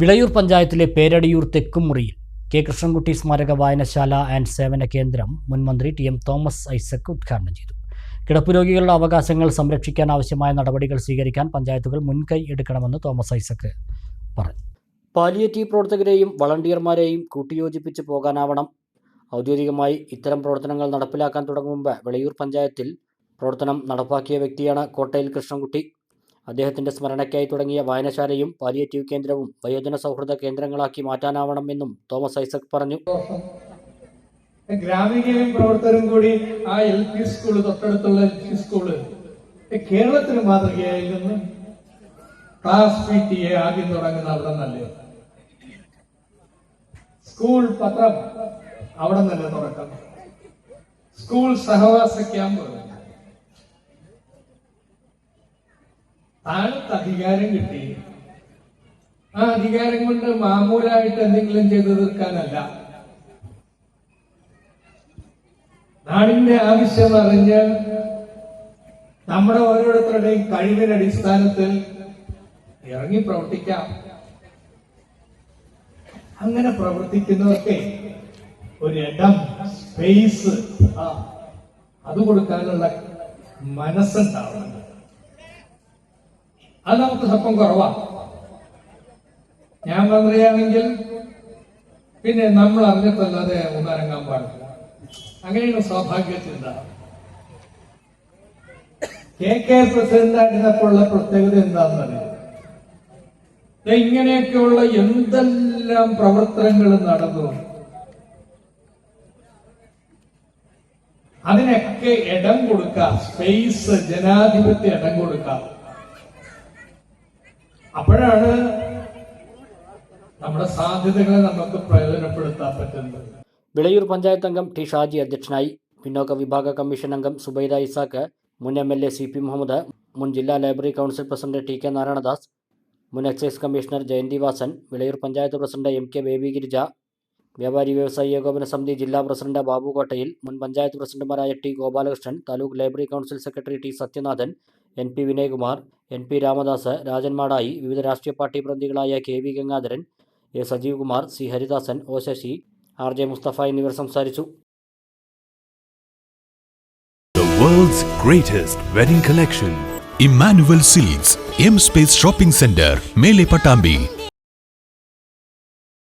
വിളയൂർ പഞ്ചായത്തിലെ പേരടിയൂർ തെക്കുമുറിയിൽ കെ കൃഷ്ണൻകുട്ടി സ്മാരക വായനശാല ആൻഡ് സേവന കേന്ദ്രം മുൻ മന്ത്രി ടി എം തോമസ് ഐസക് ഉദ്ഘാടനം ചെയ്തു. കിടപ്പുരോഗികളുടെ അവകാശങ്ങൾ സംരക്ഷിക്കാൻ ആവശ്യമായ നടപടികൾ സ്വീകരിക്കാൻ പഞ്ചായത്തുകൾ മുൻകൈ എടുക്കണമെന്ന് തോമസ് ഐസക് പറഞ്ഞു. പാലിയേറ്റീവ് പ്രവർത്തകരെയും വളണ്ടിയർമാരെയും കൂട്ടിയോജിപ്പിച്ച് പോകാനാവണം. ഔദ്യോഗികമായി ഇത്തരം പ്രവർത്തനങ്ങൾ നടപ്പിലാക്കാൻ തുടങ്ങും മുമ്പ് വിളയൂർ പഞ്ചായത്തിൽ പ്രവർത്തനം നടപ്പാക്കിയ വ്യക്തിയാണ് കോട്ടയിൽ കൃഷ്ണൻകുട്ടി. അദ്ദേഹത്തിന്റെ സ്മരണയ്ക്കായി തുടങ്ങിയ വായനശാലയും പാലിയേറ്റീവ് കേന്ദ്രവും വയോജന സൗഹൃദ കേന്ദ്രങ്ങളാക്കി മാറ്റാനാവണം എന്നും തോമസ് ഐസക് പറഞ്ഞു. ഗ്രാമീണ പ്രവർത്തകരും കൂടി ആ എൽ പി സ്കൂൾ തൊട്ടടുത്തുള്ള എൽ പി സ്കൂൾ കേരളത്തിന് മാതൃകയായിരുന്നു ക്ലാസ് പി ടി എ ആദ്യം തുടങ്ങുന്ന അവിടെ നല്ലേ സ്കൂൾ പത്രം അവിടെ നല്ല തുടക്കം? സ്കൂൾ സഹവാസ ക്യാമ്പ് താഴത്ത് അധികാരം കിട്ടി. ആ അധികാരം കൊണ്ട് മാമൂലായിട്ട് എന്തെങ്കിലും ചെയ്തു തീർക്കാനല്ല. നാടിന്റെ ആവശ്യം അറിഞ്ഞ് നമ്മുടെ ഓരോരുത്തരുടെയും കഴിവിന്റെ അടിസ്ഥാനത്തിൽ ഇറങ്ങി പ്രവർത്തിക്കാം. അങ്ങനെ പ്രവർത്തിക്കുന്നവർക്ക് ഒരു ഇടം സ്പേസ് അത് കൊടുക്കാനുള്ള മനസ്സുണ്ടാവണം. അത് നമുക്ക് സ്വപ്പം കുറവാ. ഞാൻ മന്ത്രിയാണെങ്കിൽ പിന്നെ നമ്മൾ അറിഞ്ഞിട്ടല്ലാതെ ഒന്നരങ്ങാൻ പാടില്ല. അങ്ങനെയാണ് സ്വാഭാവിക ചിന്ത കെ കെ പ്രസിഡന്റ് ആയിരുന്നപ്പോഴുള്ള പ്രത്യേകത എന്താന്ന് പറയുന്നത് ഇങ്ങനെയൊക്കെയുള്ള എന്തെല്ലാം പ്രവർത്തനങ്ങൾ നടന്നു? അതിനൊക്കെ ഇടം കൊടുക്കാം. സ്പേസ് ജനാധിപത്യ ഇടം കൊടുക്കാം. അപ്പോഴാണ് നമ്മുടെ സാധ്യതകളെ നമുക്ക് പ്രയോജനപ്പെടുത്താൻ പറ്റുന്നത്. വിളയൂർ പഞ്ചായത്ത് അംഗം ടി ഷാജി അധ്യക്ഷനായി പിന്നോക്ക വിഭാഗ കമ്മീഷൻ അംഗം സുബൈദ ഇസാക്ക് മുൻ M L A C P Muhammad മുൻ ജില്ലാ library council president T K Narayanadas മുൻ excise commissioner Jayanthi Vasan Vilayur panchayat president M K Baby Girija വ്യാപാരി വ്യവസായി ഏകോപന സമിതി ജില്ലാ പ്രസിഡന്റ് ബാബു കോട്ടയിൽ മുൻ പഞ്ചായത്ത് പ്രസിഡന്റുമാരായ T Gopalakrishnan taluk library council secretary T Sathyanathan N P Vinayakumar N P Ramadas Rajan Madayi വിവിധ രാഷ്ട്രീയ party പ്രതിനിധികളായ K V Gangadharan A Sajeev Kumar C Haridasan O Sasi R J Musthafa എന്നിവർ സംസാരിച്ചു world's greatest wedding collection. Emmanuel Silks, M Space Shopping Center, Mele Patambi.